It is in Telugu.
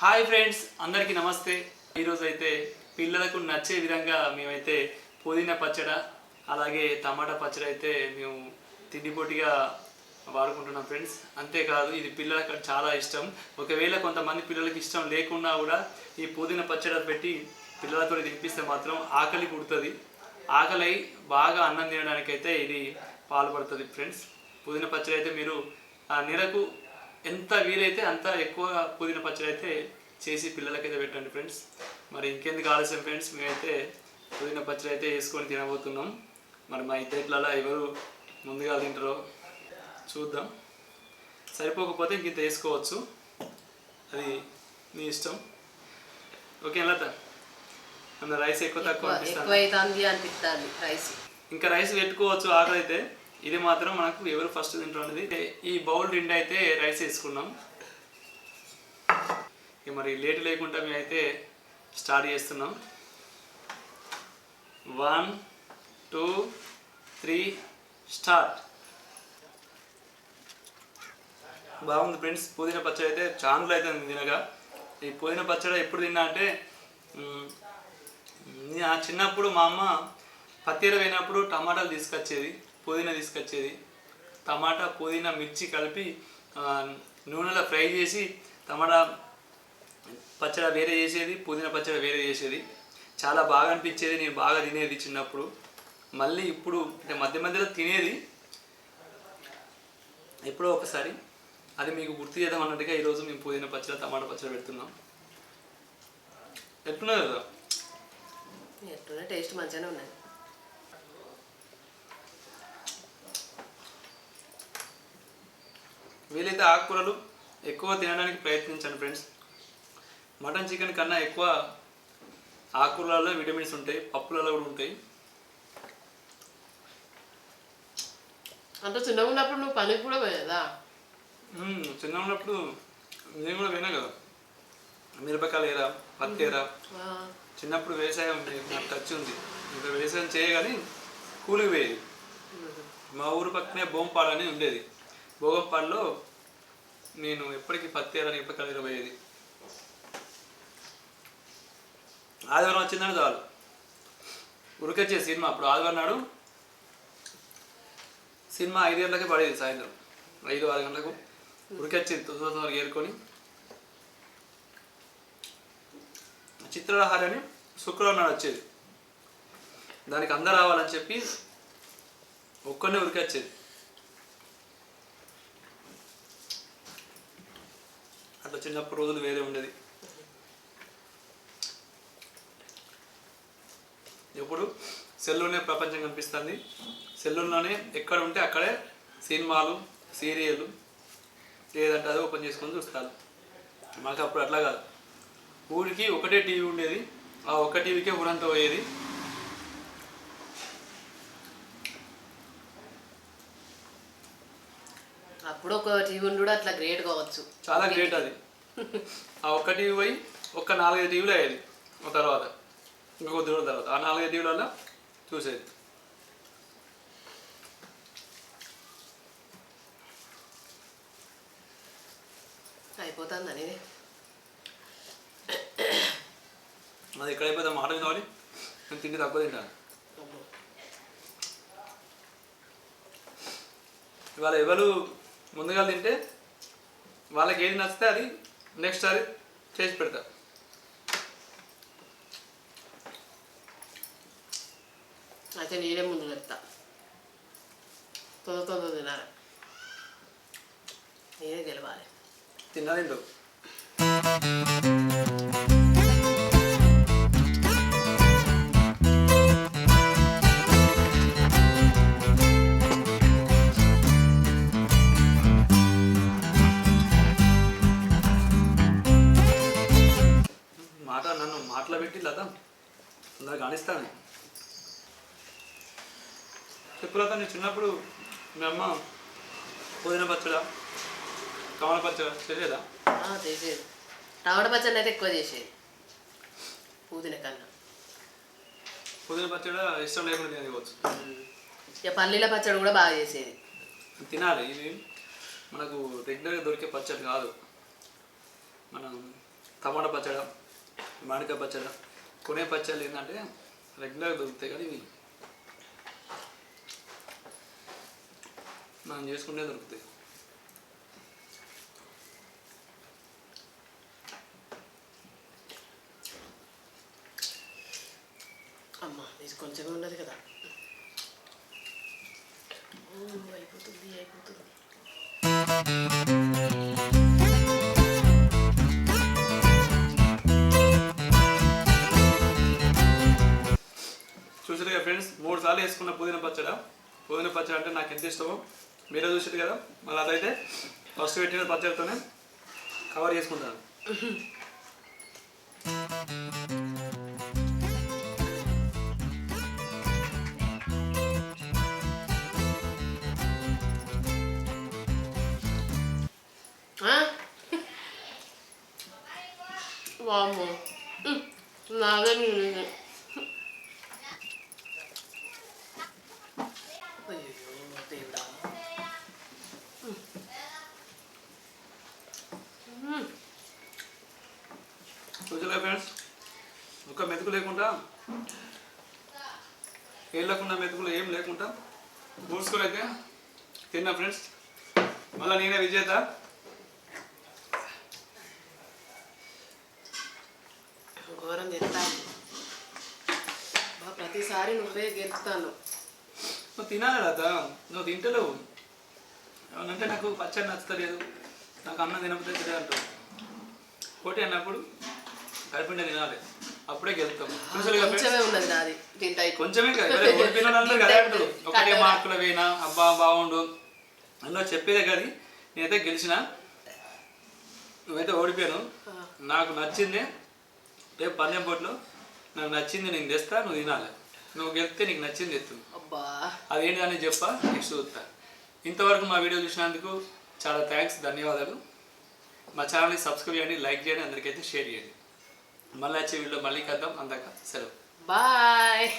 హాయ్ ఫ్రెండ్స్ అందరికీ నమస్తే. ఈరోజు అయితే పిల్లలకు నచ్చే విధంగా మేమైతే పుదీనా పచ్చడ అలాగే టమాటా పచ్చడి అయితే మేము తిండిపోటిగా వాడుకుంటున్నాం ఫ్రెండ్స్. అంతేకాదు ఇది పిల్లలకు చాలా ఇష్టం. ఒకవేళ కొంతమంది పిల్లలకి ఇష్టం లేకున్నా కూడా ఈ పుదీనా పచ్చడి పెట్టి పిల్లలతో తినిపిస్తే మాత్రం ఆకలి పుడుతుంది. ఆకలి బాగా అన్నం తినడానికి అయితే ఇది పాల్పడుతుంది ఫ్రెండ్స్. పుదీనా పచ్చడి అయితే మీరు ఆ నెలకు ఎంత వీలైతే అంత ఎక్కువ పుదీనా పచ్చడి అయితే చేసి పిల్లలకైతే పెట్టండి ఫ్రెండ్స్. మరి ఇంకెందుకు ఆలస్యం ఫ్రెండ్స్? మేమైతే పుదీనా పచ్చడి అయితే వేసుకొని తినబోతున్నాం. మరి మా ఇద్దరిట్లలో ఎవరు ముందుగా తింటారో చూద్దాం. సరిపోకపోతే ఇంత వేసుకోవచ్చు. అది నీ ఇష్టం. ఓకే లత? మన రైస్ ఎక్కువ తక్కువ అనిపిస్తుంది? రైస్. ఇంకా రైస్ పెట్టుకోవచ్చు ఆకలి అయితే ఇది మాత్రం మనకు ఎవరు ఫస్ట్ తింటారు అనేది ఈ బౌల్ నిండా అయితే రైస్ వేసుకున్నాం. ఇక మరి లేట్ లేకుండా మేమైతే స్టార్ట్ చేస్తున్నాం. వన్ టూ త్రీ స్టార్ట్ బాగుంది ఫ్రెండ్స్ పుదీనా పచ్చడి అయితే చాలా అయితే తినగా. ఈ పుదీనా పచ్చడి ఎప్పుడు తిన్నా అంటే నా చిన్నప్పుడు మా అమ్మ పత్తిర పోయినప్పుడు టమాటాలు తీసుకొచ్చేది. పుదీనా తీసుకొచ్చేది. టమాటా పుదీనా మిర్చి కలిపి నూనెలో ఫ్రై చేసి టమాటా పచ్చడి వేరే చేసేది పుదీనా పచ్చడి వేరే చేసేది. చాలా బాగా అనిపించేది నేను బాగా తినేది చిన్నప్పుడు. మళ్ళీ ఇప్పుడు అంటే మధ్య మధ్యలో తినేది. ఎప్పుడో ఒకసారి. అది మీకు గుర్తు చేద్దాం అన్నట్టుగా ఈరోజు మేము పుదీనా పచ్చడి టమాటా పచ్చడి పెడుతున్నాం. ఎట్లున్నది కదా? టేస్ట్ మంచిగానే ఉన్నాయి వీలైతే ఆకుకూరలు ఎక్కువ తినడానికి ప్రయత్నించండి ఫ్రెండ్స్. మటన్ చికెన్ కన్నా ఎక్కువ ఆకుకూరలలో విటమిన్స్ ఉంటాయి పప్పులలో కూడా ఉంటాయి. అంత చిన్నగా ఉన్నప్పుడు నువ్వు పనికి కూడా పోయేదా? మ్మ్, చిన్న ఉన్నప్పుడు నేను కూడా విన్నా కదా. మిరపకాయలు ఏరా పత్తి ఏరా. చిన్నప్పుడు వ్యవసాయం నాకు టచ్ ఉంది. ఇంకా వ్యవసాయం చేయగాని కూలికి పోయేది. మా ఊరు పక్కనే బోంపాడు అని ఉండేది. భోగంపాడులో నేను ఎప్పటికీ పత్తి ఏరా మిరపకాయలు పోయేది. ఆదివారం వచ్చిందని చాలు. ఉరికొచ్చే సినిమా అప్పుడు ఆదివారం నాడు సినిమా ఐదు గంటలకే పడేది సాయంత్రం. ఐదు ఆరు గంటలకు ఉరికొచ్చేది తొందర ఏరుకొని చిత్రహారి అని శుక్రవారం నాడు వచ్చేది. దానికి అందరు రావాలని చెప్పి ఒక్కనే ఉరికొచ్చేది చిన్నప్పుడు రోజులు వేరే ఉండేది. ఎప్పుడు? సెల్లోనే ప్రపంచం కనిపిస్తుంది. సెల్లుల్లోనే ఎక్కడ ఉంటే అక్కడే సినిమాలు సీరియళ్ళు లేదంటే అది ఓపెన్ చేసుకొని చూస్తారు. మాకు అప్పుడు అట్లా కాదు. ఊరికి ఒకటే టీవీ ఉండేది. ఆ ఒక్క టీవీకే ఊరంతా పోయేది. అప్పుడు ఒక టీవీ ఉండు అట్లా గ్రేట్ కావచ్చు. చాలా గ్రేట్ అది. ఆ ఒక్క టీవీ పోయి ఒక్క నాలుగైదు టీవీలు అయ్యేది. ఒక తర్వాత ఇంకొక కొద్ది రోజుల తర్వాత. ఆ నాలుగైదు టీవీలలో చూసేది. అయిపోతుందని. అది ఎక్కడ అయిపోతే? మాట మీద వాడి నేను తిండి తక్కువ తింటాను. ఇవాళ ఎవరు ముందుగా తింటే వాళ్ళకి ఏది నచ్చితే అది నెక్స్ట్ అది చేసి పెడతా. అయితే నేనే ముందు చెప్తా తొందర తొందర తినాలి. నేనే గెలవాలి. తిన్నా మాట నన్ను మాటలు పెట్టి లత అందరు కానిస్తాను చెప్పు లత నీ చిన్నప్పుడు మీ అమ్మ పుదీనా పచ్చడా కమల పచ్చడా ఆ, చేసేది. టమాటా పచ్చడి అయితే ఎక్కువ చేసేది. పుదీన కన్నా. పుదీనా పచ్చడా ఇష్టం లేకుండా తినవచ్చు ఇక పల్లీల పచ్చడి కూడా బాగా చేసేది. తినాలి ఇది మనకు రెగ్యులర్గా దొరికే పచ్చడి కాదు. మనం టమాటా పచ్చడి మామిడికాయ పచ్చళ్ళు. కొనే పచ్చళ్ళు ఏంటంటే రెగ్యులర్గా దొరుకుతాయి కానీ ఇవి మనం చేసుకుంటే దొరుకుతాయి. అమ్మ ఇది కొంచెం ఉన్నది కదా. అయిపోతుంది అయిపోతుంది. ఫ్రెండ్స్ మూడు సార్లు వేసుకున్న పుదీనా పచ్చడి. పుదీనా పచ్చడి అంటే నాకు ఎంత ఇష్టమో మీరే చూసారు కదా మళ్ళీ అదైతే ఫస్ట్ పెట్టిన పచ్చడితోనే కవర్ చేసుకుంటాను ఆ? వామ్మో. ఉమ్, నాదే చూసారుగా ఫ్రెండ్స్ ఒక మెతుకు లేకుండా? ఏం లేకుండా మెతుకులు ఏం లేకుండా? మూసుకొని అయితే తిన్నా ఫ్రెండ్స్ మళ్ళీ నేనే విజేత. ఘోరం తింటాను ప్రతిసారి నువ్వే గెలుపుతాను నువ్వు తినాలి కదా నువ్వు తింటలేవు. ఏమనంటే నాకు పచ్చడి నచ్చలేదు నాకు అన్నం తినకపోతే తినే అంటావు. పోటీ అన్నప్పుడు? కలిపిండి తినాలి. అప్పుడే గెలుతాం. కదా? కొంచెమే ఉన్నది నాది. కొంచెమే కదా కదా అంటారు ఒకటే మార్కుల వేయినా అబ్బా బాగుండు. అందులో చెప్పేదే కానీ నేనైతే గెలిచిన. నువ్వైతే ఓడిపోయాను. నాకు నచ్చింది రేపు పందెం పోట్లో. నాకు నచ్చింది నేను తెస్తా నువ్వు తినాలి. నువ్వు గెలిస్తే నీకు నచ్చింది ఎత్తు అదేంటి అని చెప్పా నెక్స్ట్ చూస్తా. ఇంతవరకు మా వీడియో చూసినందుకు చాలా థ్యాంక్స్ ధన్యవాదాలు. మా ఛానల్ని సబ్స్క్రైబ్ చేయండి లైక్ చేయండి అందరికైతే షేర్ చేయండి. మళ్ళీ వచ్చే వీడియో మళ్ళీ కద్దాం అందాక సెలవు. బాయ్.